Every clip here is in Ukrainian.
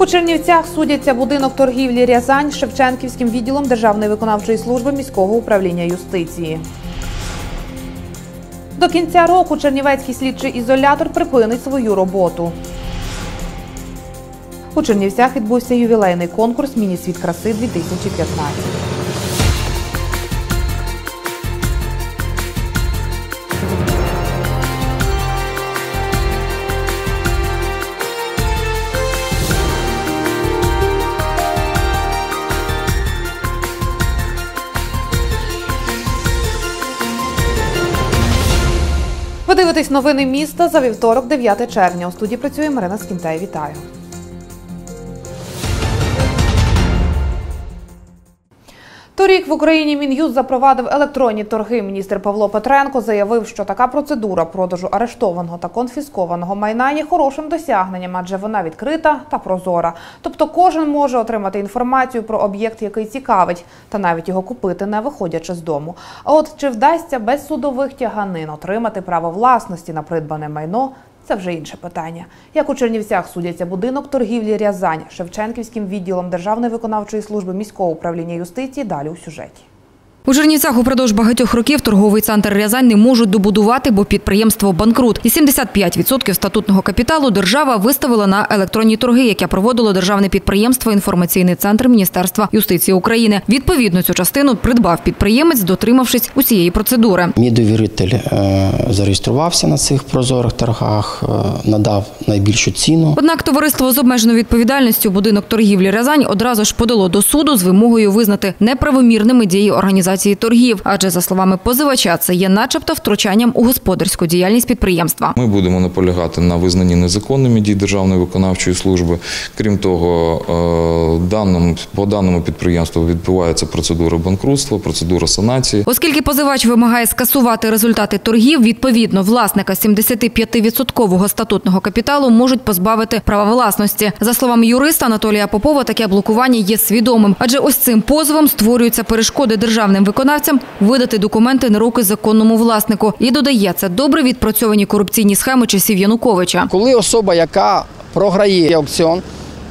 У Чернівцях судяться будинок торгівлі Рязань Шевченківським відділом Державної виконавчої служби міського управління юстиції. До кінця року Чернівецький слідчий ізолятор припинить свою роботу. У Чернівцях відбувся ювілейний конкурс Міні-світ краси 2015. Дивитесь новини міста за вівторок, 9 червня. У студії працює Марина Скінтай. Вітаю. Торік в Україні Мін'юз запровадив електронні торги. Міністр Павло Петренко заявив, що така процедура продажу арештованого та конфіскованого майна є хорошим досягненням, адже вона відкрита та прозора. Тобто кожен може отримати інформацію про об'єкт, який цікавить, та навіть його купити, не виходячи з дому. А от чи вдасться без судових тяганин отримати право власності на придбане майно? Це вже інше питання. Як у Чернівцях судяться будинок торгівлі Рязань Шевченківським відділом Державної виконавчої служби міського управління юстиції. Далі у сюжеті. У Чернівцях упродовж багатьох років торговий центр Рязань не можуть добудувати, бо підприємство банкрут. І 75% статутного капіталу держава виставила на електронні торги, яке проводило державне підприємство Інформаційний центр Міністерства юстиції України. Відповідно, цю частину придбав підприємець, дотримавшись усієї процедури. Мій довіритель е, зареєструвався на цих прозорих торгах, е, надав найбільшу ціну. Однак товариство з обмеженою відповідальністю будинок торгівлі Рязань одразу ж подало до суду з вимогою визнати неправомірними дії організації торгів. Адже за словами позивача, це є, начебто, втручанням у господарську діяльність підприємства. Ми будемо наполягати на визнанні незаконними дій Державної виконавчої служби. Крім того, е, по даному підприємству відбувається процедура банкрутства, процедура санації. Оскільки позивач вимагає скасувати результати торгів, відповідно, власника 75% статутного капіталу можуть позбавити права власності. За словами юриста Анатолія Попова, таке блокування є свідомим, адже ось цим позовом створюються перешкоди державним виконавцям видати документи на руки законному власнику. І додає, це добре відпрацьовані корупційні схеми часів Януковича. Коли особа, яка програє аукціон,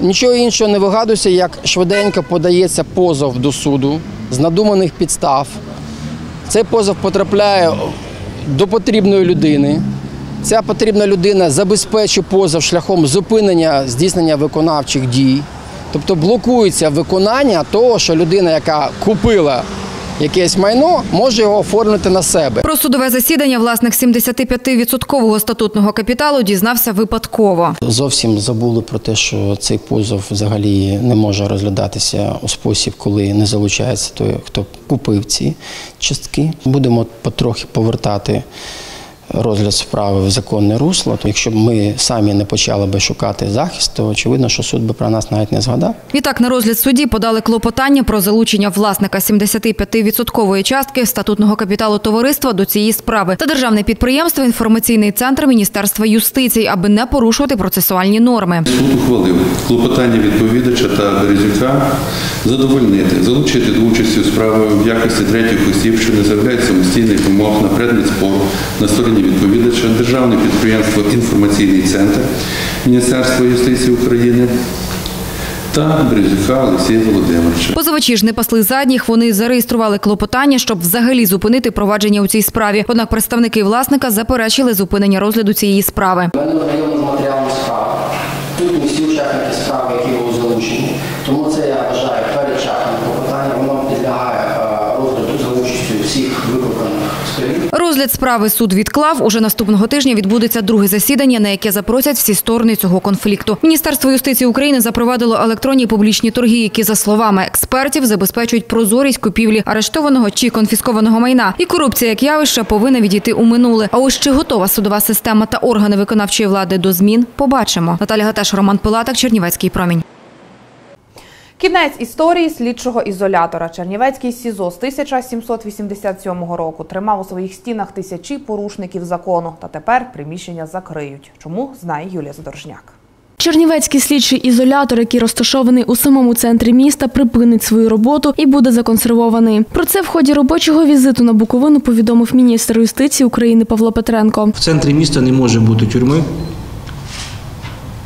нічого іншого не вигадується, як швиденько подається позов до суду з надуманих підстав. Цей позов потрапляє до потрібної людини. Ця потрібна людина забезпечує позов шляхом зупинення здійснення виконавчих дій. Тобто блокується виконання того, що людина, яка купила якесь майно, може його оформити на себе. Про судове засідання власник 75 відсоткового статутного капіталу дізнався випадково. Зовсім забули про те, що цей позов взагалі не може розглядатися у спосіб, коли не залучається той, хто купив ці частки. Будемо потрохи повертати розгляд справи в законне русло. Якщо б ми самі не почали би шукати захист, то очевидно, що суд би про нас навіть не згадав. Відтак на розгляд судді подали клопотання про залучення власника 75% частки статутного капіталу товариства до цієї справи та державне підприємство інформаційний центр Міністерства юстиції, аби не порушувати процесуальні норми. Суд ухвалив клопотання відповідача та Березюка задовольнити, залучити до участі у справі в якості третіх осіб, що не заявляють самостійних вимог на предмет спору на стороні відповідача, державне підприємство Інформаційний центр Міністерства юстиції України та Березюка Олексія Володимировича. Позивачі ж не пасли задніх. Вони зареєстрували клопотання, щоб взагалі зупинити провадження у цій справі. Однак представники власника заперечили зупинення розгляду цієї справи. Ми не ознайомлені з матеріалом справи. Тут не всі учасники справи, які були залучені. Тому це я вважаю передчасним клопотання. Воно підлягає е, розгляду за участю всіх викликаних сторін. Розгляд справи суд відклав. Уже наступного тижня відбудеться друге засідання, на яке запросять всі сторони цього конфлікту. Міністерство юстиції України запровадило електронні публічні торги, які, за словами експертів, забезпечують прозорість купівлі арештованого чи конфіскованого майна. І корупція як явище повинна відійти у минуле. А ось чи готова судова система та органи виконавчої влади до змін? Побачимо. Наталя Гатеш, Роман Пилатак, Чернівецький промінь. Кінець історії слідчого ізолятора. Чернівецький СІЗО з 1787 року тримав у своїх стінах тисячі порушників закону. Та тепер приміщення закриють. Чому знає Юлія Задоржняк. Чернівецький слідчий ізолятор, який розташований у самому центрі міста, припинить свою роботу і буде законсервований. Про це в ході робочого візиту на Буковину повідомив міністр юстиції України Павло Петренко. В центрі міста не може бути тюрми.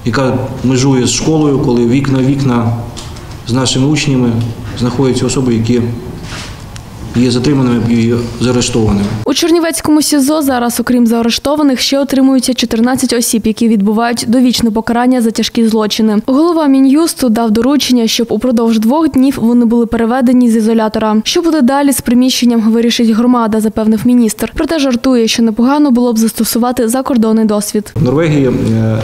яка межує з школою, коли вікна вікна з нашими учнями знаходяться особи, які є затриманими і заарештованими. У Чернівецькому СІЗО зараз, окрім заарештованих, ще отримуються 14 осіб, які відбувають довічне покарання за тяжкі злочини. Голова мін'юсту дав доручення, щоб упродовж двох днів вони були переведені з ізолятора. Що буде далі з приміщенням, вирішить громада, запевнив міністр. Проте жартує, що непогано було б застосувати закордонний досвід. В Норвегії е,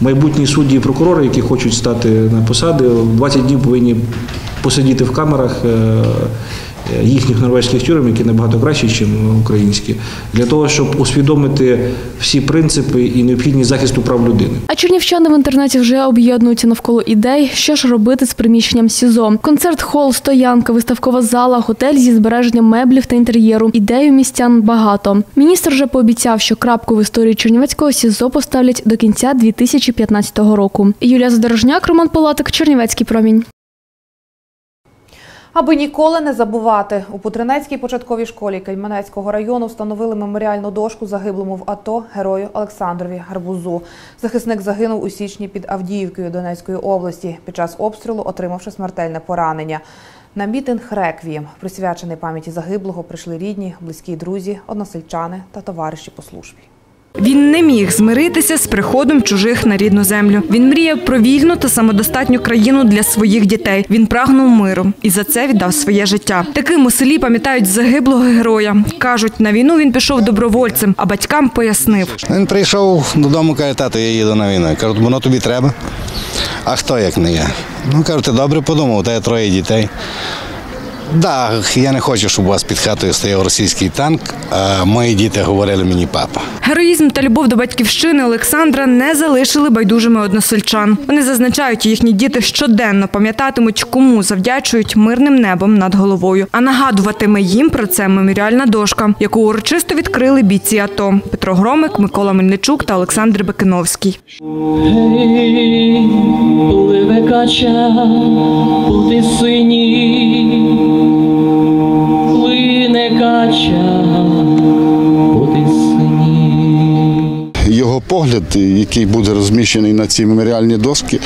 майбутні судді і прокурори, які хочуть стати на посади, 20 днів повинні посидіти в камерах е, їхніх норвезьких тюрем, які набагато кращі, ніж українські, для того, щоб усвідомити всі принципи і необхідність захисту прав людини. А чернівчани в інтернеті вже об'єднуються навколо ідей, що ж робити з приміщенням СІЗО. Концерт, хол, стоянка, виставкова зала, готель зі збереженням меблів та інтер'єру. Ідей у містян багато. Міністр вже пообіцяв, що крапку в історії Чернівецького СІЗО поставлять до кінця 2015 року. Юлія Задорожняк, Роман Палатик, Чернівецький промінь. Аби ніколи не забувати, у Путринецькій початковій школі Кельменецького району встановили меморіальну дошку загиблому в АТО герою Олександрові Гарбузу. Захисник загинув у січні під Авдіївкою Донецької області під час обстрілу, отримавши смертельне поранення. На мітинг реквієм, присвячений пам'яті загиблого, прийшли рідні, близькі друзі, односельчани та товариші по службі. Він не міг змиритися з приходом чужих на рідну землю. Він мріяв про вільну та самодостатню країну для своїх дітей. Він прагнув миру і за це віддав своє життя. Таким у селі пам'ятають загиблого героя. кажуть, на війну він пішов добровольцем, а батькам пояснив. Він прийшов додому, каже, тато, я їду на війну. Я Кажу, воно тобі треба. А хто як не я? Ну, кажу, ти добре подумав, у тебе троє дітей. Так, я не хочу, щоб у вас під хатою стояв російський танк, а мої діти говорили мені папа. Героїзм та любов до батьківщини Олександра не залишили байдужими односельчан. Вони зазначають, їхні діти щоденно пам'ятатимуть, кому завдячують мирним небом над головою. А нагадуватиме їм про це меморіальна дошка, яку урочисто відкрили бійці АТО Петро Громик, Микола Мельничук та Олександр Бекиновський. Гей, пливе кача у тисині, плине. Його погляд, який буде розміщений на цій меморіальній дошці,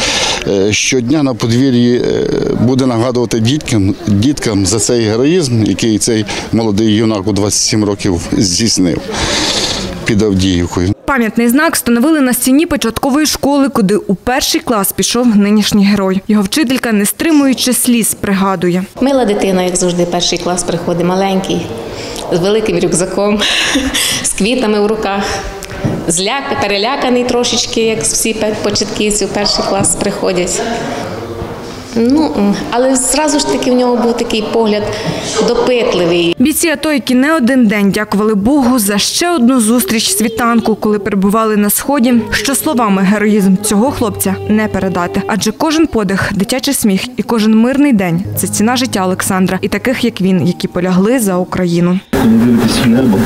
е, щодня на подвір'ї е, буде нагадувати діткам, діткам за цей героїзм, який цей молодий юнак у 27 років здійснив під Авдіївкою. Пам'ятний знак встановили на стіні початкової школи, куди у перший клас пішов нинішній герой. Його вчителька, не стримуючи сліз, пригадує. Мила дитина, як завжди, перший клас приходить, маленький, з великим рюкзаком, з квітами в руках. Зляк, переляканий трошечки, як всі початківці в перший клас приходять. Ну, але зразу ж таки в нього був такий погляд допитливий. Бійці АТО, які не один день дякували Богу за ще одну зустріч світанку, коли перебували на сході, що словами героїзм цього хлопця не передати. Адже кожен подих, дитячий сміх і кожен мирний день це ціна життя Олександра і таких, як він, які полягли за Україну. Коли дивитесь в небо,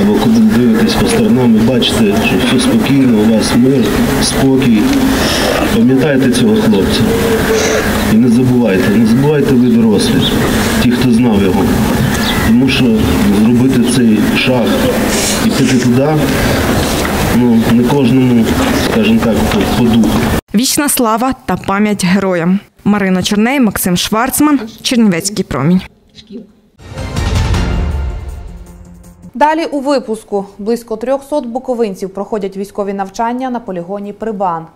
або коли дивитесь по сторонам і бачите, що все спокійно, у вас мир, спокій. Пам'ятайте цього хлопця. І не забувайте, не забувайте ви дорослі, ті, хто знав його. Тому що зробити цей шаг і піти туди, ну, не кожному, скажімо так, по, по духу. Вічна слава та пам'ять героям. Марина Чорней, Максим Шварцман, Чернівецький промінь. Далі у випуску близько 300 буковинців проходять військові навчання на полігоні Прибан.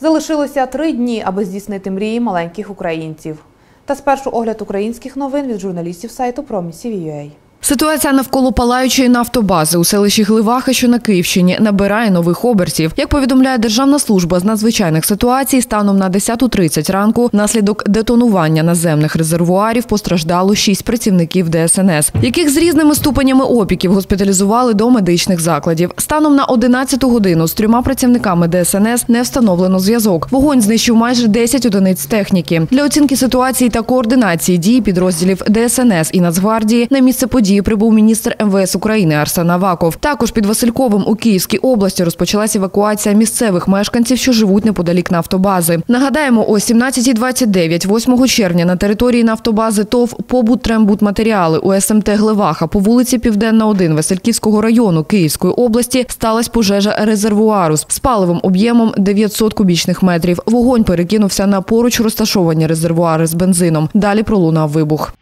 Залишилося три дні, аби здійснити мрії маленьких українців. Та спершу огляд українських новин від журналістів сайту Промісів.ua. Ситуація навколо палаючої нафтобази у селищі Гливаха, що на Київщині, набирає нових обертів. Як повідомляє Державна служба з надзвичайних ситуацій, станом на 10.30 ранку внаслідок детонування наземних резервуарів постраждало шість працівників ДСНС, яких з різними ступенями опіків госпіталізували до медичних закладів. Станом на 11 годину з трьома працівниками ДСНС не встановлено зв'язок. Вогонь знищив майже 10 одиниць техніки. Для оцінки ситуації та координації дій підрозділів ДСНС і Нацгвардії на місце події події прибув міністр МВС України Арсен Аваков. Також під Васильковим у Київській області розпочалась евакуація місцевих мешканців, що живуть неподалік нафтобази. Нагадаємо, о 17.29 8 червня на території нафтобази ТОВ «Побут Трембут-матеріали» у СМТ Глеваха по вулиці Південна 1 Васильківського району Київської області сталася пожежа резервуару з паливом об'ємом 900 кубічних метрів. Вогонь перекинувся на поруч розташовані резервуари з бензином. Далі пролунав вибух.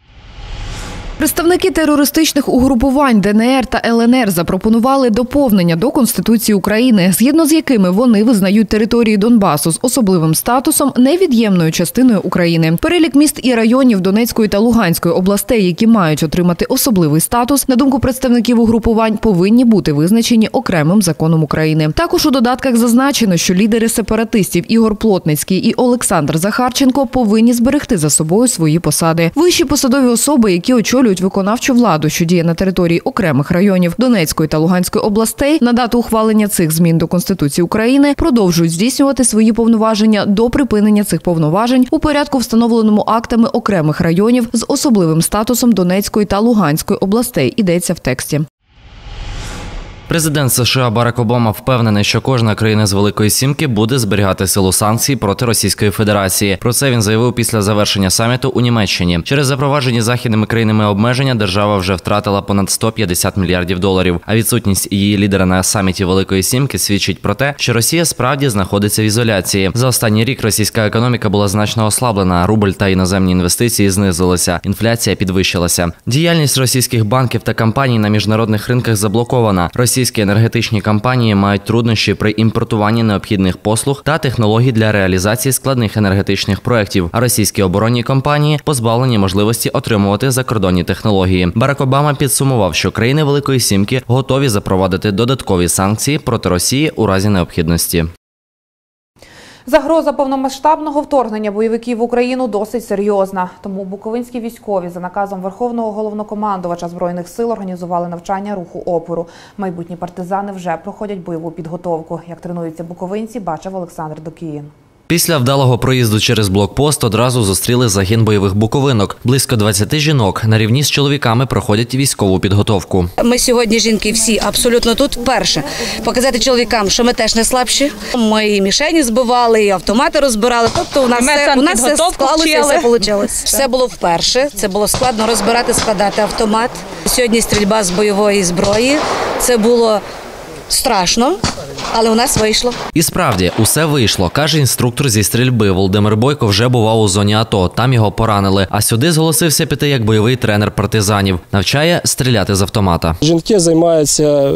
Представники терористичних угрупувань ДНР та ЛНР запропонували доповнення до Конституції України, згідно з якими вони визнають території Донбасу з особливим статусом невід'ємною частиною України. Перелік міст і районів Донецької та Луганської областей, які мають отримати особливий статус, на думку представників угрупувань, повинні бути визначені окремим законом України. Також у додатках зазначено, що лідери сепаратистів Ігор Плотницький і Олександр Захарченко повинні зберегти за собою свої посади. Вищі посадові особи, які очолюють виконавчу владу, що діє на території окремих районів Донецької та Луганської областей, на дату ухвалення цих змін до Конституції України продовжують здійснювати свої повноваження до припинення цих повноважень у порядку, встановленому актами окремих районів з особливим статусом Донецької та Луганської областей. Йдеться в тексті. Президент США Барак Обама впевнений, що кожна країна з Великої Сімки буде зберігати силу санкцій проти Російської Федерації. Про це він заявив після завершення саміту у Німеччині. Через запроваджені західними країнами обмеження держава вже втратила понад 150 мільярдів доларів. А відсутність її лідера на саміті Великої Сімки свідчить про те, що Росія справді знаходиться в ізоляції. За останній рік російська економіка була значно ослаблена. Рубль та іноземні інвестиції знизилися. Інфляція підвищилася. Діяльність російських банків та компаній на міжнародних ринках заблокована. Російські енергетичні компанії мають труднощі при імпортуванні необхідних послуг та технологій для реалізації складних енергетичних проєктів. А російські оборонні компанії позбавлені можливості отримувати закордонні технології. Барак Обама підсумував, що країни Великої Сімки готові запровадити додаткові санкції проти Росії у разі необхідності. Загроза повномасштабного вторгнення бойовиків в Україну досить серйозна. Тому буковинські військові за наказом Верховного головнокомандувача збройних сил організували навчання руху опору. Майбутні партизани вже проходять бойову підготовку. Як тренуються буковинці, бачив Олександр Докіїн. Після вдалого проїзду через блокпост одразу зустріли загін бойових буковинок. Близько 20 жінок на рівні з чоловіками проходять військову підготовку. Ми сьогодні жінки всі абсолютно тут. Вперше показати чоловікам, що ми теж не слабші. Ми і мішені збивали, і автомати розбирали. Тобто у нас Ми все, у нас все склалося, все вийшло. Все було вперше. Це було складно розбирати, складати автомат. Сьогодні стрільба з бойової зброї. Це було страшно, але у нас вийшло. І справді усе вийшло, каже інструктор зі стрільби. Володимир Бойко вже бував у зоні АТО. Там його поранили. А сюди зголосився піти як бойовий тренер партизанів. Навчає стріляти з автомата. Жінки займаються е,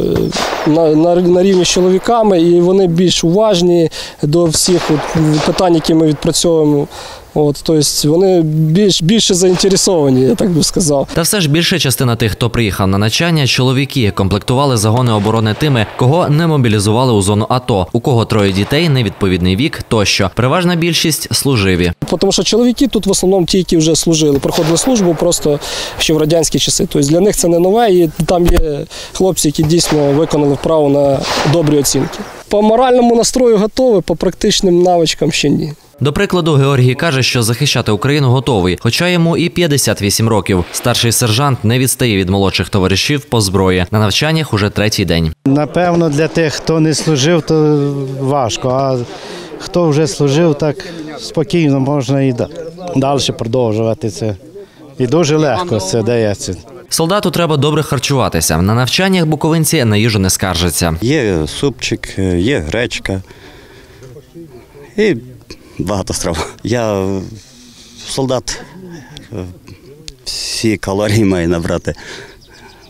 на, на, на рівні з чоловіками, і вони більш уважні до всіх от, питань, які ми відпрацьовуємо. От, тобто вони більш, більше заінтересовані, я так би сказав. Та все ж більша частина тих, хто приїхав на навчання, чоловіки комплектували загони оборони тими, кого не мобілізували у зону АТО, у кого троє дітей, невідповідний вік тощо. Переважна більшість служиві. Тому що чоловіки тут в основному ті, які вже служили, проходили службу просто ще в радянські часи. Тобто для них це не нове, і там є хлопці, які дійсно виконали вправу на добрі оцінки. По моральному настрою готові, по практичним навичкам ще ні. До прикладу, Георгій каже, що захищати Україну готовий, хоча йому і 58 років. Старший сержант не відстає від молодших товаришів по зброї. На навчаннях уже третій день. Напевно, для тих, хто не служив, то важко. А хто вже служив, так спокійно можна і далі продовжувати це. І дуже легко це дається. Солдату треба добре харчуватися. На навчаннях буковинці на їжу не скаржаться. Є супчик, є гречка і багато страв. Я е, солдат, е, всі калорії маю набрати.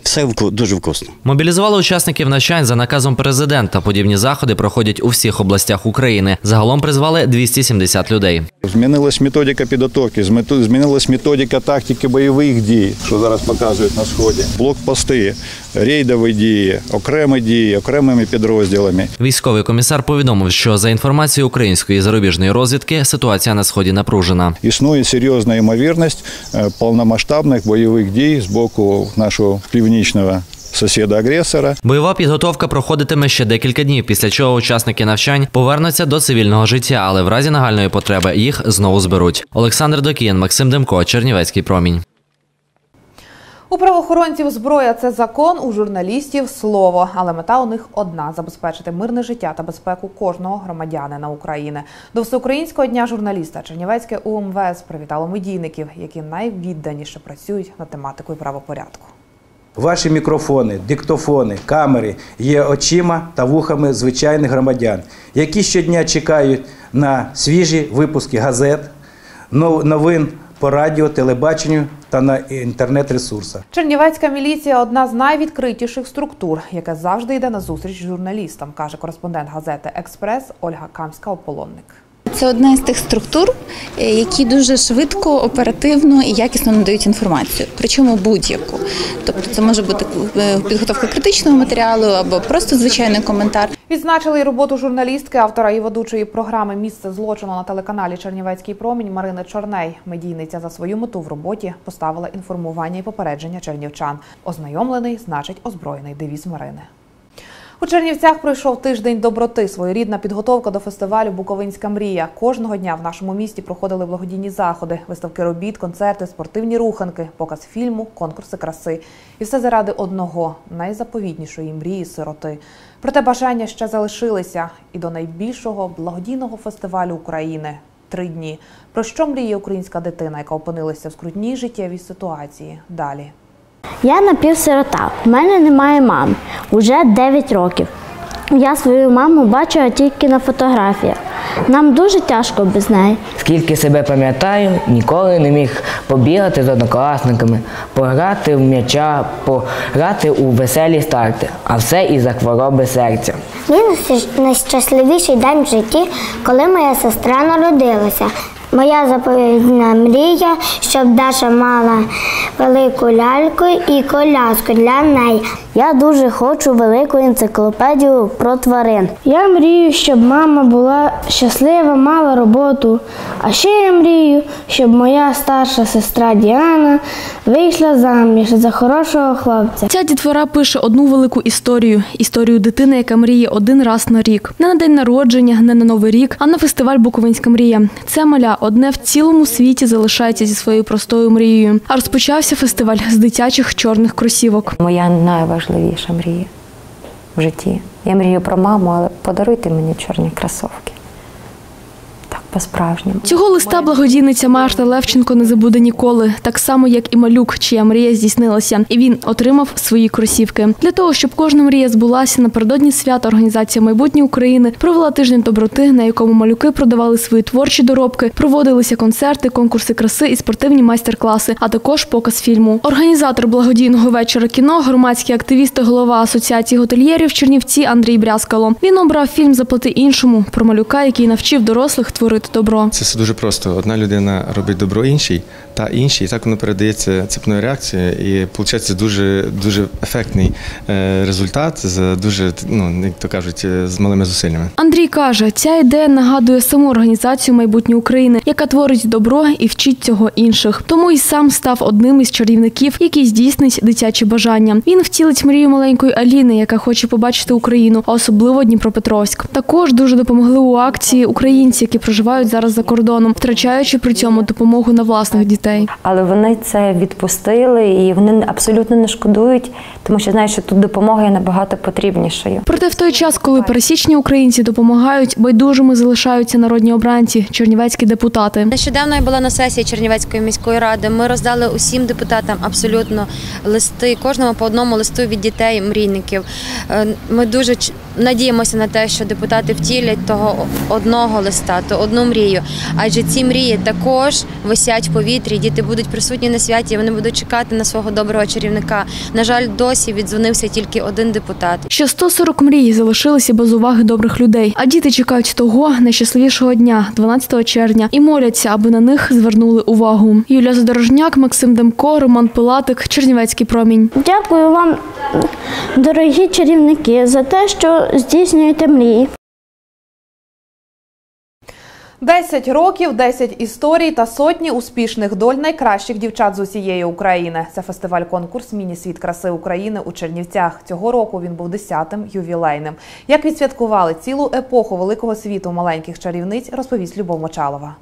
Все дуже вкусно. Мобілізували учасників навчань за наказом президента. Подібні заходи проходять у всіх областях України. Загалом призвали 270 людей. Змінилась методика підготовки, змінилась методика тактики бойових дій, що зараз показують на сході. Блокпости, рейдові дії, окремі дії, окремими підрозділами. Військовий комісар повідомив, що за інформацією української зарубіжної розвідки ситуація на сході напружена. Існує серйозна ймовірність е, повномасштабних бойових дій з боку нашого північного сусіда-агресора. Бойова підготовка проходитиме ще декілька днів, після чого учасники навчань повернуться до цивільного життя, але в разі нагальної потреби їх знову зберуть. Олександр Докіян, Максим Демко, Чернівецький промінь. У правоохоронців зброя це закон, у журналістів слово. Але мета у них одна забезпечити мирне життя та безпеку кожного громадянина України. До всеукраїнського дня журналіста Чернівецьке УМВС привітало медійників, які найвідданіше працюють над тематикою правопорядку. Ваші мікрофони, диктофони, камери є очима та вухами звичайних громадян, які щодня чекають на свіжі випуски газет, нов- новин по радіо, телебаченню та на інтернет-ресурсах. Чернівецька міліція одна з найвідкритіших структур, яка завжди йде на зустріч журналістам, каже кореспондент газети Експрес Ольга Камська-Ополонник. Це одна з тих структур, е, які дуже швидко, оперативно і якісно надають інформацію, причому будь-яку. Тобто це може бути е, підготовка критичного матеріалу або просто звичайний коментар. Відзначили й роботу журналістки, автора і ведучої програми Місце злочину на телеканалі Чернівецький промінь Марини Чорней. Медійниця за свою мету в роботі поставила інформування і попередження чернівчан. Ознайомлений значить озброєний девіз Марини. У Чернівцях пройшов тиждень доброти. Своєрідна підготовка до фестивалю Буковинська мрія. Кожного дня в нашому місті проходили благодійні заходи, виставки робіт, концерти, спортивні руханки, показ фільму, конкурси краси. І все заради одного найзаповітнішої мрії сироти. Проте бажання ще залишилися і до найбільшого благодійного фестивалю України три дні. Про що мріє українська дитина, яка опинилася в скрутній життєвій ситуації? Далі. Я напівсирота. В мене немає мами. Уже 9 років. Я свою маму бачила тільки на фотографіях. Нам дуже тяжко без неї. Скільки себе пам'ятаю, ніколи не міг побігати з однокласниками, пограти в м'яча, пограти у веселі старти, а все із-за хвороби серця. Мій найщасливіший день в житті, коли моя сестра народилася. Моя заповідна мрія, щоб Даша мала велику ляльку і коляску для неї. Я дуже хочу велику енциклопедію про тварин. Я мрію, щоб мама була щаслива, мала роботу. А ще я мрію, щоб моя старша сестра Діана вийшла заміж за хорошого хлопця. Ця дітвора пише одну велику історію історію дитини, яка мріє один раз на рік. Не на день народження, не на новий рік, а на фестиваль Буковинська мрія. Це маля одне в цілому світі залишається зі своєю простою мрією. А розпочався фестиваль з дитячих чорних кросівок. Моя найважливіша мрія в житті. Я мрію про маму, але подаруйте мені чорні кросовки. По-справжньому. Цього листа благодійниця Марта Левченко не забуде ніколи, так само як і малюк, чия мрія здійснилася, і він отримав свої кросівки. Для того щоб кожна мрія збулася напередодні свята, організація майбутнє України провела тиждень доброти, на якому малюки продавали свої творчі доробки, проводилися концерти, конкурси краси і спортивні майстер-класи, а також показ фільму. Організатор благодійного вечора кіно, громадський активіст та голова асоціації готельєрів Чернівці Андрій Брязкало. Він обрав фільм Заплати іншому про малюка, який навчив дорослих творити добро. Це все дуже просто. Одна людина робить добро іншій, та іншій, і так воно передається цепною реакцією, і виходить дуже дуже ефектний е, результат з дуже, ну як то кажуть, е, з малими зусиллями. Андрій каже, ця ідея нагадує саму організацію майбутнє України, яка творить добро і вчить цього інших. Тому і сам став одним із чарівників, який здійснить дитячі бажання. Він втілить мрію маленької Аліни, яка хоче побачити Україну, а особливо Дніпропетровськ. Також дуже допомогли у акції українці, які проживають зараз за кордоном, втрачаючи при цьому допомогу на власних дітей. Але вони це відпустили і вони абсолютно не шкодують, тому що знають, що тут допомога є набагато потрібнішою. Проте в той час, коли пересічні українці допомагають, байдужими залишаються народні обранці, чернівецькі депутати. Нещодавно я була на сесії Чернівецької міської ради. Ми роздали усім депутатам абсолютно листи, кожному по одному листу від дітей, мрійників. Е, Ми дуже надіємося на те, що депутати втілять того одного листа, то одну мрію. Адже ці мрії також висять в повітрі. Діти будуть присутні на святі. Вони будуть чекати на свого доброго чарівника. На жаль, досі віддзвонився тільки один депутат. Ще 140 мрій залишилися без уваги добрих людей. А діти чекають того найщасливішого дня, 12 червня, і моляться, аби на них звернули увагу. Юлія Задорожняк, Максим Демко, Роман Пилатик, Чернівецький промінь. Дякую вам, дорогі чарівники, за те, що здійснюєте мрії. 10 років, 10 історій та сотні успішних доль найкращих дівчат з усієї України. Це фестиваль-конкурс Міні-світ краси України у Чернівцях. Цього року він був 10-тим ювілейним. Як відсвяткували цілу епоху великого світу маленьких чарівниць, розповість Любов Мочалова.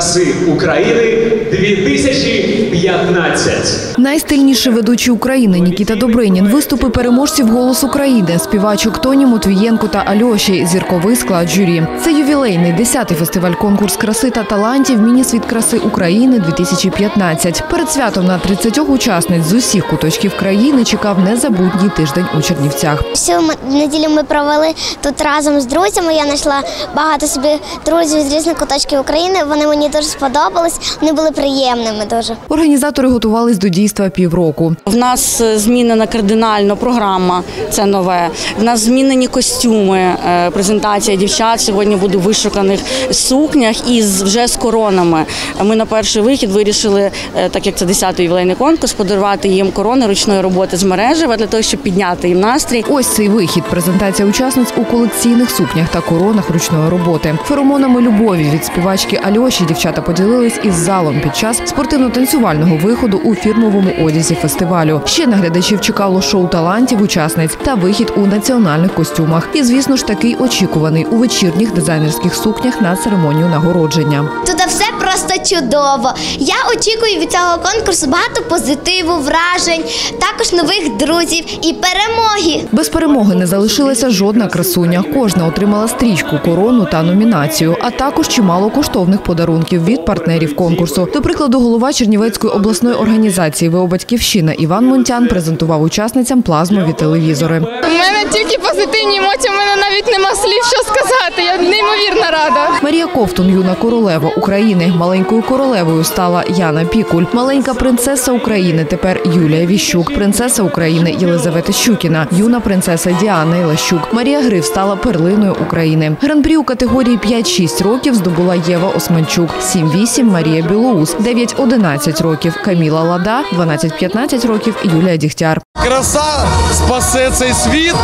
Краси України 2015. Найстильніші ведучі України Нікіта Добринін, виступи переможців «Голос України», співачок Тоні Матвієнко та Альоші, зірковий склад журі. Це ювілейний 10-й фестиваль конкурс краси та талантів «Міні-світ краси України 2015. Перед святом на 30 учасниць з усіх куточків країни чекав незабутній тиждень у Чернівцях. Всю неділю ми провели тут разом з друзями. Я знайшла багато собі друзів з різних куточків України. Вони мені дуже сподобались. Вони були приємними дуже. Організатори готувались до дійства півроку. В нас е, змінена кардинально програма, це нове. В нас змінені костюми. Е, Презентація дівчат сьогодні буде в вишуканих сукнях і вже з коронами. Ми на перший вихід вирішили, е, так як це 10-й ювілейний конкурс, подарувати їм корони ручної роботи з мережева для того, щоб підняти їм настрій. Ось цей вихід. Презентація учасниць у колекційних сукнях та коронах ручної роботи. Феромонами любові від співачки Альоші дівчата поділились із залом під час спортивно-танцювального виходу у фірмовому одязі фестивалю. Ще на глядачів чекало шоу талантів учасниць та вихід у національних костюмах. І, звісно ж, такий очікуваний у вечірніх дизайнерських сукнях на церемонію нагородження. Туда все просто чудово. Я очікую від цього конкурсу багато позитиву, вражень, також нових друзів і перемоги. Без перемоги не залишилася жодна красуня. Кожна отримала стрічку, корону та номінацію, а також чимало коштовних подарунків від партнерів конкурсу. До прикладу, голова Чернівецької обласної організації ВО «Батьківщина» Іван Монтян презентував учасницям плазмові телевізори. У мене тільки позитивні емоції, у мене навіть нема слів, що сказати. Я неймовірно рада. Марія Ковтун, юна королева України. Маленькою королевою стала Яна Пікуль. Маленька принцеса України тепер Юлія Віщук. Принцеса України Єлизавета Щукіна. Юна принцеса Діана Ілащук. Марія Грив стала перлиною України. Гран-прі у категорії 5-6 років здобула Єва Османчук. 7-8 Марія Білоус. 9-11 років Каміла Лада. 12-15 років Юлія Дігтяр. Краса спасе цей світ,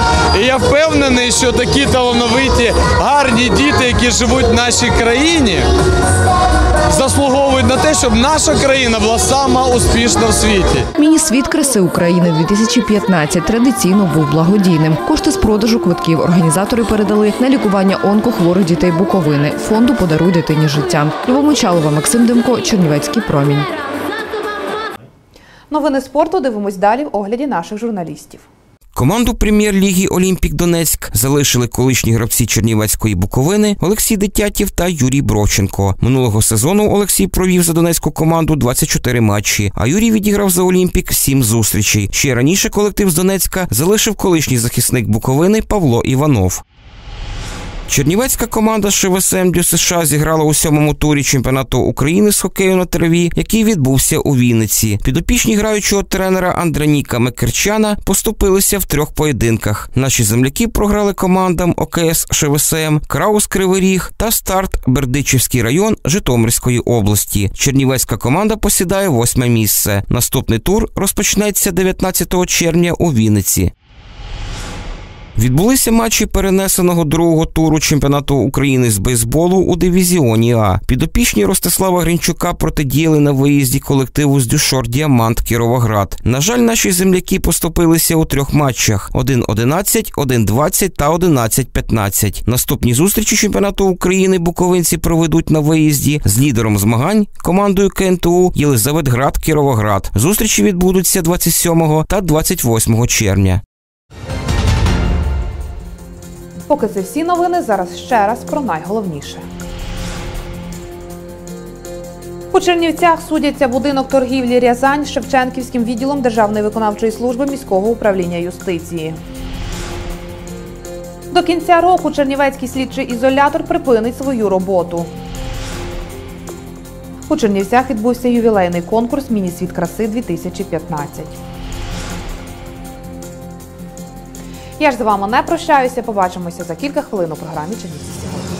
і я впевнений, що такі талановиті, гарні діти, які живуть в нашій країні, заслуговують на те, щоб наша країна була сама успішна в світі. Міні-світ краси України 2015 традиційно був благодійним. Кошти з продажу квитків організатори передали на лікування онкохворих дітей Буковини. Фонду подаруй дитині життя. Любомочалова, Максим Демко, Чернівецький промінь. Новини спорту дивимось далі в огляді наших журналістів. Команду прем'єр-ліги Олімпік Донецьк залишили колишні гравці Чернівецької Буковини Олексій Дитятів та Юрій Броченко. Минулого сезону Олексій провів за донецьку команду 24 матчі, а Юрій відіграв за Олімпік 7 зустрічей. Ще раніше колектив з Донецька залишив колишній захисник Буковини Павло Іванов. Чернівецька команда ШВСМ Дю США зіграла у сьомому турі чемпіонату України з хокею на траві, який відбувся у Вінниці. Підопічні граючого тренера Андраніка Мекерчана поступилися в трьох поєдинках. Наші земляки програли командам ОКС ШВСМ, Краус Кривий Ріг та старт Бердичівський район Житомирської області. Чернівецька команда посідає восьме місце. Наступний тур розпочнеться 19 червня у Вінниці. Відбулися матчі перенесеного другого туру чемпіонату України з бейсболу у дивізіоні А. Підопічні Ростислава Гринчука протидіяли на виїзді колективу з Дюшор Діамант Кіровоград. На жаль, наші земляки поступилися у трьох матчах: 1-11, 1-20 та 11-15. Наступні зустрічі чемпіонату України буковинці проведуть на виїзді з лідером змагань командою КНТУ Єлизаветград Кіровоград. Зустрічі відбудуться 27 та 28 червня. Поки це всі новини, зараз ще раз про найголовніше. У Чернівцях судяться будинок торгівлі Рязань з Шевченківським відділом Державної виконавчої служби міського управління юстиції. До кінця року Чернівецький слідчий ізолятор припинить свою роботу. У Чернівцях відбувся ювілейний конкурс Міні-світ краси 2015. Я ж з вами не прощаюся. Побачимося за кілька хвилин у програмі Чернівці сьогодні.